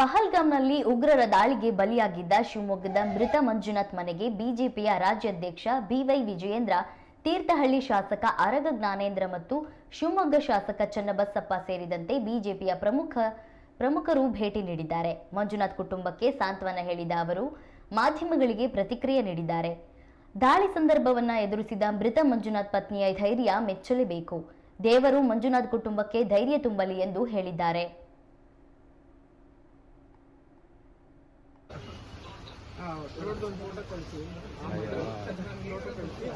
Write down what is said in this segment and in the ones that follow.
ಪಹಲ್ಗಾಮ್ನಲ್ಲಿ ಉಗ್ರರ ದಾಳಿಗೆ ಬಲಿಯಾಗಿದ್ದ ಶಿವಮೊಗ್ಗದ ಮೃತ ಮಂಜುನಾಥ್ ಮನೆಗೆ ಬಿಜೆಪಿಯ ರಾಜ್ಯಾಧ್ಯಕ್ಷ ಬಿವೈ ವಿಜಯೇಂದ್ರ, ತೀರ್ಥಹಳ್ಳಿ ಶಾಸಕ ಅರಗ ಜ್ಞಾನೇಂದ್ರ ಮತ್ತು ಶಿವಮೊಗ್ಗ ಶಾಸಕ ಚನ್ನಬಸಪ್ಪ ಸೇರಿದಂತೆ ಬಿಜೆಪಿಯ ಪ್ರಮುಖ, ಪ್ರಮುಖರು ಭೇಟಿ ನೀಡಿದ್ದಾರೆ. ಮಂಜುನಾಥ್ ಕುಟುಂಬಕ್ಕೆ ಸಾಂತ್ವನ ಹೇಳಿದ ಅವರು, ಮಾಧ್ಯಮಗಳಿಗೆ ಪ್ರತಿಕ್ರಿಯೆ ನೀಡಿದ್ದಾರೆ. ದಾಳಿ ಸಂದರ್ಭವನ್ನ ಎದುರಿಸಿದ ಮೃತ ಮಂಜುನಾಥ್ ಪತ್ನಿಯ ಧೈರ್ಯ ಮೆಚ್ಚಲೇಬೇಕು. ದೇವರು ಮಂಜುನಾಥ್ ಕುಟುಂಬಕ್ಕೆ ಧೈರ್ಯ ತುಂಬಲಿ ಎಂದು ಹೇಳಿದ್ದಾರೆ. ಒಂದು ಫೋಟೋ ಕಳಿಸಿ ಫೋಟೋ ಕಳಿಸಿ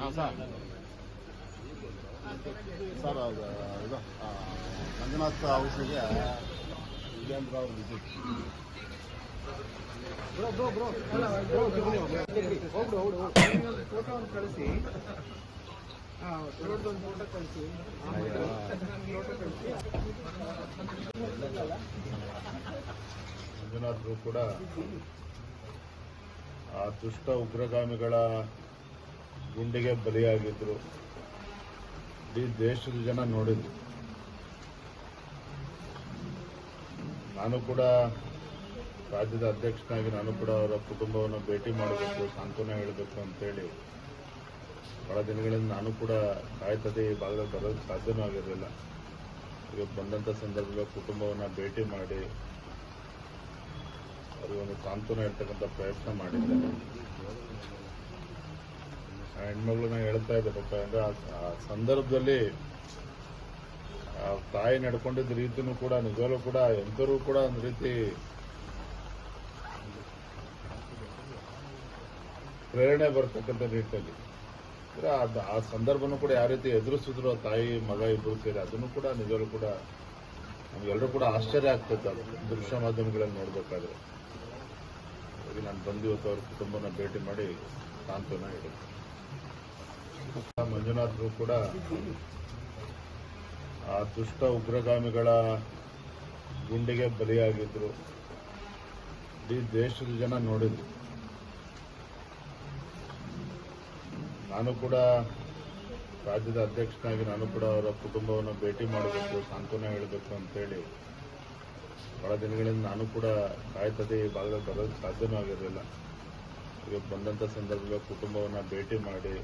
ಹಾಂ ಸರ್ ಅದು ಇದು ಮಂಜುನಾಥ ಮಂಜುನಾಥ್ ಹೌಸಿಗೆ ವಿಜೇಂದ್ರ ಅವರು ವಿಸಿಟ್ ಬ್ರೋ ಬ್ರೋ ಬ್ರೋ ಅಲ್ಲ ಬ್ರೋ ಹೋಗ್ಬಿಡು ಹೋಗ್ಬಿಡು ಫೋಟೋ ಒಂದು ಕಳಿಸಿ ಹಾಂ ಒಂದು ಫೋಟೋ ಕಳಿಸಿ ಫೋಟೋ ಕಳಿಸಿ ಮಂಜುನಾಥ್ರು ಕೂಡ ಆ ದುಷ್ಟ ಉಗ್ರಗಾಮಿಗಳ ಗುಂಡಿಗೆ ಬಲಿಯಾಗಿದ್ರು ಇಡೀ ದೇಶದ ಜನ ನೋಡಿದ್ರು ನಾನು ಕೂಡ ರಾಜ್ಯದ ಅಧ್ಯಕ್ಷನಾಗಿ ನಾನು ಕೂಡ ಅವರ ಕುಟುಂಬವನ್ನು ಭೇಟಿ ಮಾಡಬೇಕು, ಸಾಂತ್ವನ ಹೇಳಬೇಕು ಅಂತೇಳಿ ಬಹಳ ದಿನಗಳಿಂದ ನಾನು ಕೂಡ ಕಾಯ್ತದೆ, ಈ ಭಾಗದಲ್ಲಿ ಬರೋದು ಸಾಧ್ಯನೂ ಆಗಿರಲಿಲ್ಲ. ಇವತ್ತು ಬಂದಂಥ ಸಂದರ್ಭದಲ್ಲಿ ಕುಟುಂಬವನ್ನು ಭೇಟಿ ಮಾಡಿ ಅವರಿಗೊಂದು ಸಾಂತ್ವನ ಇರ್ತಕ್ಕಂಥ ಪ್ರಯತ್ನ ಮಾಡಿದ್ದೆ ಆ ಹೆಣ್ಮಗಳನ್ನ ಹೇಳ್ತಾ ಅಂದ್ರೆ ಆ- ಸಂದರ್ಭದಲ್ಲಿ ತಾಯಿ ನಡ್ಕೊಂಡಿದ್ದ ರೀತಿನೂ ಕೂಡ, ನಿಜವಾಗ್ಲೂ ಕೂಡ ಎಂಥರೂ ಕೂಡ ಒಂದು ರೀತಿ ಪ್ರೇರಣೆ ಬರ್ತಕ್ಕಂಥ ರೀತಿಯಲ್ಲಿ. ಅಂದ್ರೆ ಆ ಸಂದರ್ಭನೂ ಕೂಡ ಯಾವ ರೀತಿ ಎದುರಿಸಿದ್ರು ತಾಯಿ, ಮಗ ಇಬ್ಬರು ಸೇರಿ, ಅದನ್ನು ಕೂಡ ನಿಜವಾಗ್ಲೂ ಕೂಡ ನಮ್ಗೆಲ್ಲರೂ ಕೂಡ ಆಶ್ಚರ್ಯ ಆಗ್ತೈತೆ ಅದು ದೃಶ್ಯ ಮಾಧ್ಯಮಗಳಲ್ಲಿ ನೋಡ್ಬೇಕಾದ್ರೆ. ನಾನು ಬಂದಿವತ್ತು ಅವ್ರ ಕುಟುಂಬನ ಭೇಟಿ ಮಾಡಿ ಸಾಂತ್ವನ ಹೇಳಿದ್ದೆ. ಮಂಜುನಾಥ್ರು ಕೂಡ ಆ ದುಷ್ಟ ಉಗ್ರಗಾಮಿಗಳ ಗುಂಡಿಗೆ ಬಲಿಯಾಗಿದ್ರು. ಇಡೀ ದೇಶದ ಜನ ನೋಡಿದ್ರು. ನಾನು ಕೂಡ ರಾಜ್ಯದ ಅಧ್ಯಕ್ಷನಾಗಿ ನಾನು ಕೂಡ ಅವರ ಕುಟುಂಬವನ್ನು ಭೇಟಿ ಮಾಡಬೇಕು, ಸಾಂತ್ವನ ಹೇಳಬೇಕು ಅಂತೇಳಿ ಬಹಳ ದಿನಗಳಿಂದ ನಾನು ಕೂಡ ಕಾಯ್ತದೆ, ಈ ಭಾಗದಲ್ಲಿ ಬರೋದಕ್ಕೆ ಸಾಧ್ಯನೂ ಆಗಿರಲಿಲ್ಲ. ಇವತ್ತು ಬಂದಂಥ ಸಂದರ್ಭದಲ್ಲಿ ಕುಟುಂಬವನ್ನು ಭೇಟಿ ಮಾಡಿ